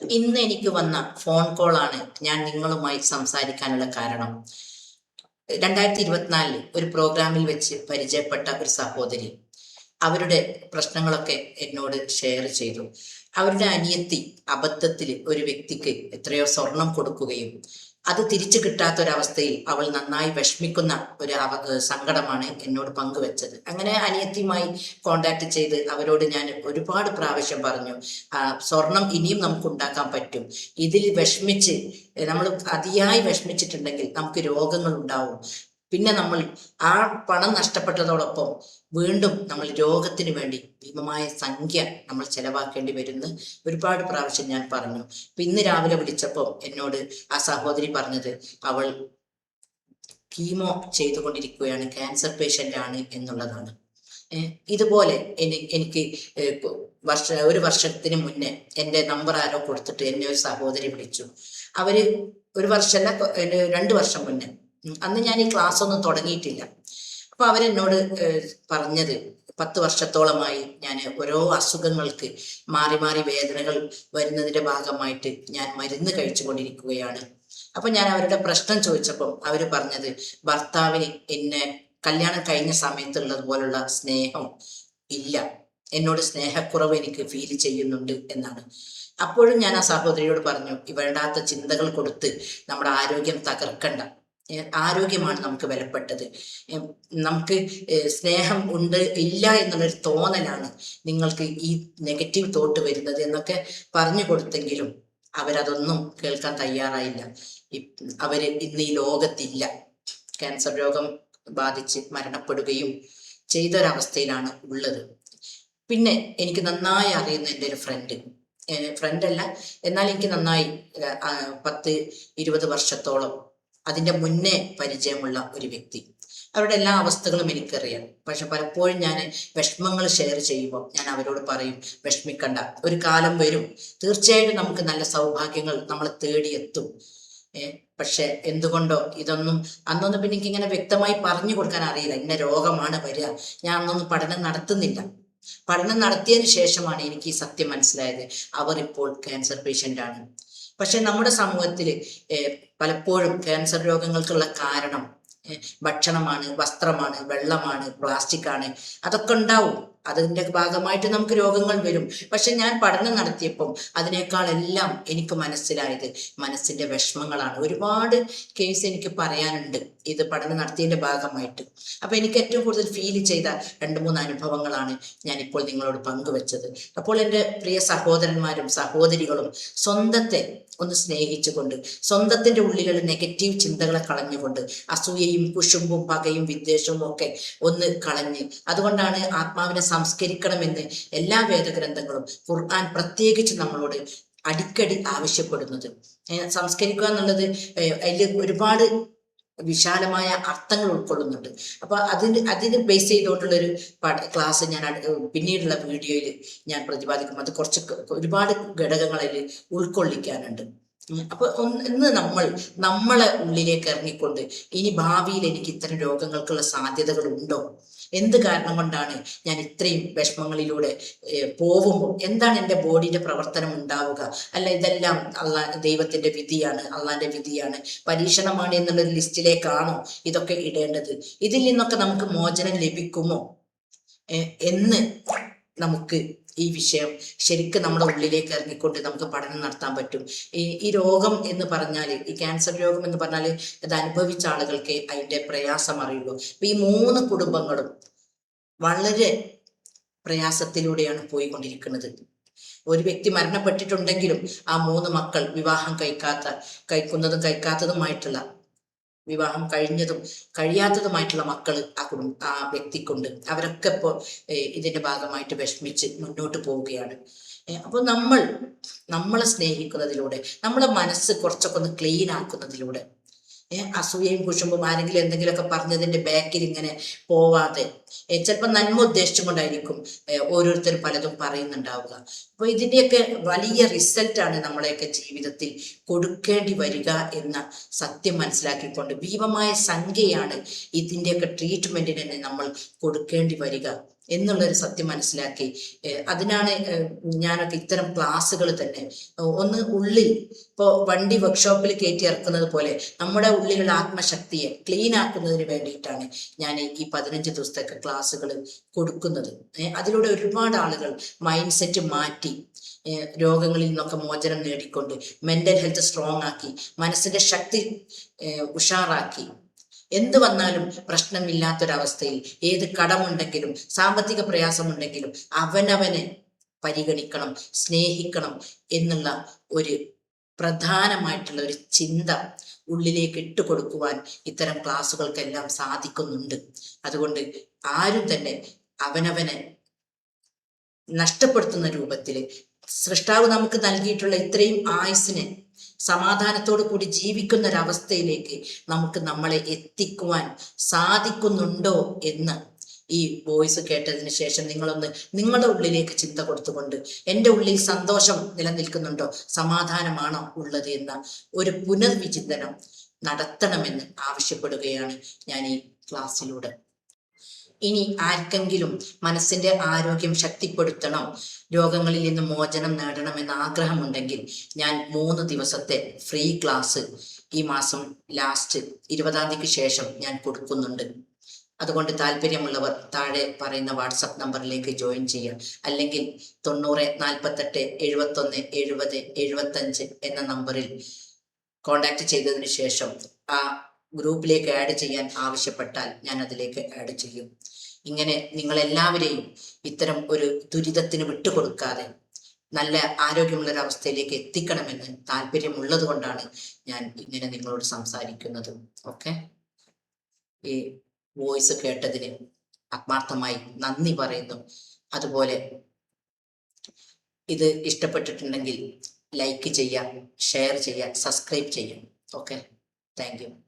ഇന്ന് എനിക്ക് വന്ന ഫോൺ കോളാണ് ഞാൻ നിങ്ങളുമായി സംസാരിക്കാനുള്ള കാരണം. രണ്ടായിരത്തി ഇരുപത്തിനാലിൽ ഒരു പ്രോഗ്രാമിൽ വെച്ച് പരിചയപ്പെട്ട ഒരു സഹോദരി അവരുടെ പ്രശ്നങ്ങളൊക്കെ എന്നോട് ഷെയർ ചെയ്തു. അവരുടെ അനിയത്തി അബദ്ധത്തിൽ ഒരു വ്യക്തിക്ക് എത്രയോ സ്വർണം കൊടുക്കുകയും അത് തിരിച്ചു കിട്ടാത്തൊരവസ്ഥയിൽ അവൾ നന്നായി വിഷമിക്കുന്ന ഒരു അവ സങ്കടമാണ് എന്നോട് പങ്കുവെച്ചത്. അങ്ങനെ അനിയത്തിയുമായി കോണ്ടാക്ട് ചെയ്ത് അവരോട് ഞാൻ ഒരുപാട് പ്രാവശ്യം പറഞ്ഞു സ്വർണം ഇനിയും നമുക്ക് ഉണ്ടാക്കാൻ പറ്റും. ഇതിൽ വിഷമിച്ച് നമ്മൾ അതിയായി വിഷമിച്ചിട്ടുണ്ടെങ്കിൽ നമുക്ക് രോഗങ്ങൾ ഉണ്ടാവും. പിന്നെ നമ്മൾ ആ പണം നഷ്ടപ്പെട്ടതോടൊപ്പം വീണ്ടും നമ്മൾ രോഗത്തിന് വേണ്ടി ഭീമമായ സംഖ്യ നമ്മൾ ചെലവാക്കേണ്ടി വരുന്ന ഒരുപാട് പ്രാവശ്യം ഞാൻ പറഞ്ഞു. ഇന്ന് രാവിലെ വിളിച്ചപ്പോൾ എന്നോട് ആ സഹോദരി പറഞ്ഞത് അവൾ കീമോ ചെയ്തുകൊണ്ടിരിക്കുകയാണ് ക്യാൻസർ പേഷ്യന്റ് ആണ് എന്നുള്ളതാണ് ഇതുപോലെ എനി എനിക്ക് വർഷ ഒരു വർഷത്തിന് മുന്നേ എന്റെ നമ്പർ ആരോ കൊടുത്തിട്ട് എന്നെ ഒരു സഹോദരി വിളിച്ചു. അവർ ഒരു വർഷമല്ല രണ്ട് വർഷം മുന്നേ അന്ന് ഞാൻ ഈ ക്ലാസ് ഒന്നും തുടങ്ങിയിട്ടില്ല. അപ്പൊ അവരെന്നോട് പറഞ്ഞത് പത്ത് വർഷത്തോളമായി ഞാൻ ഓരോ അസുഖങ്ങൾക്ക് മാറി മാറി വേദനകൾ വരുന്നതിന്റെ ഭാഗമായിട്ട് ഞാൻ മരുന്ന് കഴിച്ചുകൊണ്ടിരിക്കുകയാണ്. അപ്പൊ ഞാൻ അവരുടെ പ്രശ്നം ചോദിച്ചപ്പോൾ അവർ പറഞ്ഞത് ഭർത്താവിന് എന്നെ കല്യാണം കഴിഞ്ഞ സമയത്തുള്ളത് പോലുള്ള സ്നേഹം ഇല്ല. എന്നോട് സ്നേഹക്കുറവ് എനിക്ക് ഫീൽ ചെയ്യുന്നുണ്ട് എന്നാണ്. അപ്പോഴും ഞാൻ ആ സഹോദരിയോട് പറഞ്ഞു ഇവരുടെ ചിന്തകൾ കൊടുത്ത് നമ്മുടെ ആരോഗ്യം തകർക്കണ്ട. ആരോഗ്യമാണ് നമുക്ക് വിലപ്പെട്ടത് നമുക്ക് സ്നേഹം ഉണ്ട് ഇല്ല എന്നുള്ളൊരു തോന്നലാണ് നിങ്ങൾക്ക് ഈ നെഗറ്റീവ് തോട്ട് വരുന്നത് എന്നൊക്കെ പറഞ്ഞു കൊടുത്തെങ്കിലും അവരതൊന്നും കേൾക്കാൻ തയ്യാറായില്ല. അവർ ഇന്ന് ഈ ലോകത്തില്ല. ക്യാൻസർ രോഗം ബാധിച്ച് മരണപ്പെടുകയും ചെയ്തൊരവസ്ഥയിലാണ് ഉള്ളത്. പിന്നെ എനിക്ക് നന്നായി അറിയുന്ന എന്റെ ഒരു ഫ്രണ്ട് ഫ്രണ്ടല്ല എന്നാൽ എനിക്ക് നന്നായി പത്ത് ഇരുപത് വർഷത്തോളം അതിന്റെ മുന്നേ പരിചയമുള്ള ഒരു വ്യക്തി. അവരുടെ എല്ലാ അവസ്ഥകളും എനിക്കറിയാം. പക്ഷെ പലപ്പോഴും ഞാൻ വിഷമങ്ങൾ ഷെയർ ചെയ്യുമ്പോൾ ഞാൻ അവരോട് പറയും വിഷമിക്കണ്ട ഒരു കാലം വരും. തീർച്ചയായിട്ടും നമുക്ക് നല്ല സൗഭാഗ്യങ്ങൾ നമ്മൾ തേടിയെത്തും. പക്ഷെ എന്തുകൊണ്ടോ ഇതൊന്നും അന്നൊന്നും പിന്നെ എനിക്കിങ്ങനെ വ്യക്തമായി പറഞ്ഞു കൊടുക്കാൻ അറിയില്ല. ഇന്ന രോഗമാണ് വരിക. ഞാൻ അന്നൊന്നും പഠനം നടത്തുന്നില്ല. പഠനം നടത്തിയതിന് ശേഷമാണ് എനിക്ക് ഈ സത്യം മനസ്സിലായത്. അവർ ഇപ്പോൾ ക്യാൻസർ പേഷ്യന്റ് ആണ്. പക്ഷെ നമ്മുടെ സമൂഹത്തിൽ പലപ്പോഴും ക്യാൻസർ രോഗങ്ങൾക്കുള്ള കാരണം ഭക്ഷണമാണ് വസ്ത്രമാണ് വെള്ളമാണ് പ്ലാസ്റ്റിക് ആണ്. അതൊക്കെ ഉണ്ടാവും. അതിന്റെ ഭാഗമായിട്ട് നമുക്ക് രോഗങ്ങൾ വരും. പക്ഷെ ഞാൻ പഠനം നടത്തിയപ്പം അതിനേക്കാൾ എല്ലാം എനിക്ക് മനസ്സിലായത് മനസ്സിന്റെ വിഷമങ്ങളാണ്. ഒരുപാട് കേസ് എനിക്ക് പറയാനുണ്ട് ഇത് പഠനം നടത്തിയതിന്റെ ഭാഗമായിട്ട്. അപ്പൊ എനിക്ക് ഏറ്റവും കൂടുതൽ ഫീൽ ചെയ്ത രണ്ട് മൂന്ന് അനുഭവങ്ങളാണ് ഞാൻ ഇപ്പോൾ നിങ്ങളോട് പങ്കുവെച്ചത്. അപ്പോൾ എന്റെ പ്രിയ സഹോദരന്മാരും സഹോദരികളും സ്വന്തത്തെ ഒന്ന് സ്നേഹിച്ചുകൊണ്ട് സ്വന്തത്തിന്റെ ഉള്ളിലുള്ള നെഗറ്റീവ് ചിന്തകളെ കളഞ്ഞുകൊണ്ട് അസൂയയും കുശുമ്പും പകയും വിദ്വേഷവും ഒക്കെ ഒന്ന് കളഞ്ഞ്. അതുകൊണ്ടാണ് ആത്മാവിനെ സംസ്കരിക്കണമെന്ന് എല്ലാ വേദഗ്രന്ഥങ്ങളും ഖുർആൻ പ്രത്യേകിച്ച് നമ്മളോട് അടിക്കടി ആവശ്യപ്പെടുന്നത്. സംസ്കരിക്കുക എന്നുള്ളത് അതിൽ ഒരുപാട് വിശാലമായ അർത്ഥങ്ങൾ ഉൾക്കൊള്ളുന്നുണ്ട് അപ്പൊ അതിന് അതിന് ബേസ് ചെയ്തുകൊണ്ടുള്ള ഒരു ക്ലാസ് ഞാൻ പിന്നീടുള്ള വീഡിയോയിൽ ഞാൻ പ്രതിപാദിക്കും അത് കുറച്ച് ഒരുപാട് ഘടകങ്ങൾ അതിൽ ഉൾക്കൊള്ളിക്കാനുണ്ട്. അപ്പൊ ഇന്ന് നമ്മൾ നമ്മളെ ഉള്ളിലേക്ക് ഇറങ്ങിക്കൊണ്ട് ഇനി ഭാവിയിൽ എനിക്ക് ഇത്തരം രോഗങ്ങൾക്കുള്ള സാധ്യതകൾ ഉണ്ടോ? എന്ത് കാരണം കൊണ്ടാണ് ഞാൻ ഇത്രയും വിഷമങ്ങളിലൂടെ പോവുമ്പോൾ എന്താണ് എന്റെ ബോഡിയുടെ പ്രവർത്തനം ഉണ്ടാവുക? അല്ല ഇതെല്ലാം അള്ളാ ദൈവത്തിന്റെ വിധിയാണ് അള്ളാന്റെ വിധിയാണ്. പരീക്ഷണമാണ് എന്നുള്ളൊരു ലിസ്റ്റിലേക്കാണോ ഇതൊക്കെ ഇടേണ്ടത്? ഇതിൽ നിന്നൊക്കെ നമുക്ക് മോചനം ലഭിക്കുമോ? എന്ന് നമുക്ക് ഈ വിഷയം ശരിക്കും നമ്മുടെ ഉള്ളിലേക്ക് ഇറങ്ങിക്കൊണ്ട് നമുക്ക് പഠനം നടത്താൻ പറ്റും. ഈ ഈ രോഗം എന്ന് പറഞ്ഞാൽ ഈ ക്യാൻസർ രോഗം എന്ന് പറഞ്ഞാൽ ഇത് അനുഭവിച്ച ആളുകൾക്ക് അതിന്റെ പ്രയാസം അറിയുള്ളൂ അപ്പൊ ഈ മൂന്ന് കുടുംബങ്ങളും വളരെ പ്രയാസത്തിലൂടെയാണ് പോയിക്കൊണ്ടിരിക്കുന്നത്. ഒരു വ്യക്തി മരണപ്പെട്ടിട്ടുണ്ടെങ്കിലും ആ മൂന്ന് മക്കൾ വിവാഹം കഴിക്കാത്ത കഴിക്കുന്നതും കഴിക്കാത്തതുമായിട്ടുള്ള വിവാഹം കഴിഞ്ഞതും കഴിയാത്തതുമായിട്ടുള്ള മക്കൾ ആ കുടുംബ ആ വ്യക്തിക്കുണ്ട് അവരൊക്കെ ഇപ്പോൾ ഇതിന്റെ ഭാഗമായിട്ട് വിഷമിച്ച് മുന്നോട്ട് പോവുകയാണ്. അപ്പോൾ നമ്മൾ നമ്മളെ സ്നേഹിക്കുന്നതിലൂടെ നമ്മളെ മനസ്സ് കുറച്ചൊക്കെ ഒന്ന് ക്ലീൻ ആക്കുന്നതിലൂടെ അസൂയയും കുശുമ്പും ആരെങ്കിലും എന്തെങ്കിലുമൊക്കെ പറഞ്ഞതിന്റെ ബാക്കിൽ ഇങ്ങനെ പോവാതെ ചിലപ്പോൾ നന്മ ഉദ്ദേശിച്ചും കൊണ്ടായിരിക്കും ഓരോരുത്തർ പലതും പറയുന്നുണ്ടാവുക. അപ്പൊ ഇതിന്റെയൊക്കെ വലിയ റിസൾട്ടാണ് നമ്മളെയൊക്കെ ജീവിതത്തിൽ കൊടുക്കേണ്ടി വരിക എന്ന സത്യം മനസ്സിലാക്കിക്കൊണ്ട് ഭീമമായ സംഖ്യയാണ് ഇതിന്റെയൊക്കെ തന്നെ നമ്മൾ കൊടുക്കേണ്ടി വരിക എന്നുള്ളൊരു സത്യം മനസ്സിലാക്കി. അതിനാണ് ഞാനൊക്കെ ഇത്തരം ക്ലാസ്സുകൾ തന്നെ ഒന്ന് ഉള്ളിൽ ഇപ്പോൾ വണ്ടി വർക്ക്ഷോപ്പിൽ കയറ്റി ഇറക്കുന്നത് പോലെ നമ്മുടെ ഉള്ളിലുള്ള ആത്മശക്തിയെ ക്ലീൻ ആക്കുന്നതിന് വേണ്ടിയിട്ടാണ് ഞാൻ ഈ പതിനഞ്ച് ദിവസത്തെ ക്ലാസ്സുകൾ കൊടുക്കുന്നത്. അതിലൂടെ ഒരുപാട് ആളുകൾ മൈൻഡ് സെറ്റ് മാറ്റി രോഗങ്ങളിൽ നിന്നൊക്കെ മോചനം നേടിക്കൊണ്ട് മെന്റൽ ഹെൽത്ത് സ്ട്രോങ് ആക്കി മനസ്സിന്റെ ശക്തി ഉഷാറാക്കി. എന്ത് വന്നാലും പ്രശ്നമില്ലാത്തൊരവസ്ഥയിൽ ഏത് കടമുണ്ടെങ്കിലും സാമ്പത്തിക പ്രയാസമുണ്ടെങ്കിലും അവനവനെ പരിഗണിക്കണം സ്നേഹിക്കണം എന്നുള്ള ഒരു പ്രധാനമായിട്ടുള്ള ഒരു ചിന്ത ഉള്ളിലേക്ക് ഇട്ടുകൊടുക്കുവാൻ ഇത്തരം ക്ലാസ്സുകൾക്കെല്ലാം സാധിക്കുന്നുണ്ട്. അതുകൊണ്ട് ആരും തന്നെ അവനവനെ നഷ്ടപ്പെടുത്തുന്ന രൂപത്തിൽ സൃഷ്ടാവ് നമുക്ക് നൽകിയിട്ടുള്ള ഇത്രയും ആയുസിനെ സമാധാനത്തോടു കൂടി ജീവിക്കുന്ന ഒരവസ്ഥയിലേക്ക് നമുക്ക് നമ്മളെ എത്തിക്കുവാൻ സാധിക്കുന്നുണ്ടോ എന്ന് ഈ വോയിസ് കേട്ടതിന് ശേഷം നിങ്ങളൊന്ന് നിങ്ങളുടെ ഉള്ളിലേക്ക് ചിന്ത കൊടുത്തുകൊണ്ട് എന്റെ ഉള്ളിൽ സന്തോഷം നിലനിൽക്കുന്നുണ്ടോ സമാധാനമാണോ ഉള്ളത് എന്ന ഒരു പുനർവിചിന്തനം നടത്തണമെന്ന് ആവശ്യപ്പെടുകയാണ് ഞാൻ ഈ ക്ലാസ്സിലൂടെ. ഇനി ആർക്കെങ്കിലും മനസ്സിന്റെ ആരോഗ്യം ശക്തിപ്പെടുത്തണം രോഗങ്ങളിൽ നിന്ന് മോചനം നേടണമെന്ന് ആഗ്രഹമുണ്ടെങ്കിൽ ഞാൻ മൂന്ന് ദിവസത്തെ ഫ്രീ ക്ലാസ് ഈ മാസം ലാസ്റ്റ് ഇരുപതാം തീയതിക്ക് ശേഷം ഞാൻ കൊടുക്കുന്നുണ്ട്. അതുകൊണ്ട് താല്പര്യമുള്ളവർ താഴെ പറയുന്ന വാട്സപ്പ് നമ്പറിലേക്ക് ജോയിൻ ചെയ്യാം അല്ലെങ്കിൽ തൊണ്ണൂറ് നാൽപ്പത്തെട്ട് എഴുപത്തൊന്ന് എഴുപത് എഴുപത്തഞ്ച് എന്ന നമ്പറിൽ കോണ്ടാക്ട് ചെയ്തതിന് ശേഷം ആ ഗ്രൂപ്പിലേക്ക് ആഡ് ചെയ്യാൻ ആവശ്യപ്പെട്ടാൽ ഞാൻ അതിലേക്ക് ആഡ് ചെയ്യും. ഇങ്ങനെ നിങ്ങളെല്ലാവരെയും ഇത്തരം ഒരു ദുരിതത്തിന് വിട്ടുകൊടുക്കാതെ നല്ല ആരോഗ്യമുള്ള അവസ്ഥയിലേക്ക് എത്തിക്കണമെന്ന് താല്പര്യമുള്ളത് കൊണ്ടാണ് ഞാൻ ഇങ്ങനെ നിങ്ങളോട് സംസാരിക്കുന്നത്. ഓക്കെ ഈ വോയിസ് കേട്ടതിന് ആത്മാർത്ഥമായി നന്ദി പറയുന്നു. അതുപോലെ ഇത് ഇഷ്ടപ്പെട്ടിട്ടുണ്ടെങ്കിൽ ലൈക്ക് ചെയ്യാം ഷെയർ ചെയ്യാം സബ്സ്ക്രൈബ് ചെയ്യാം. Okay thank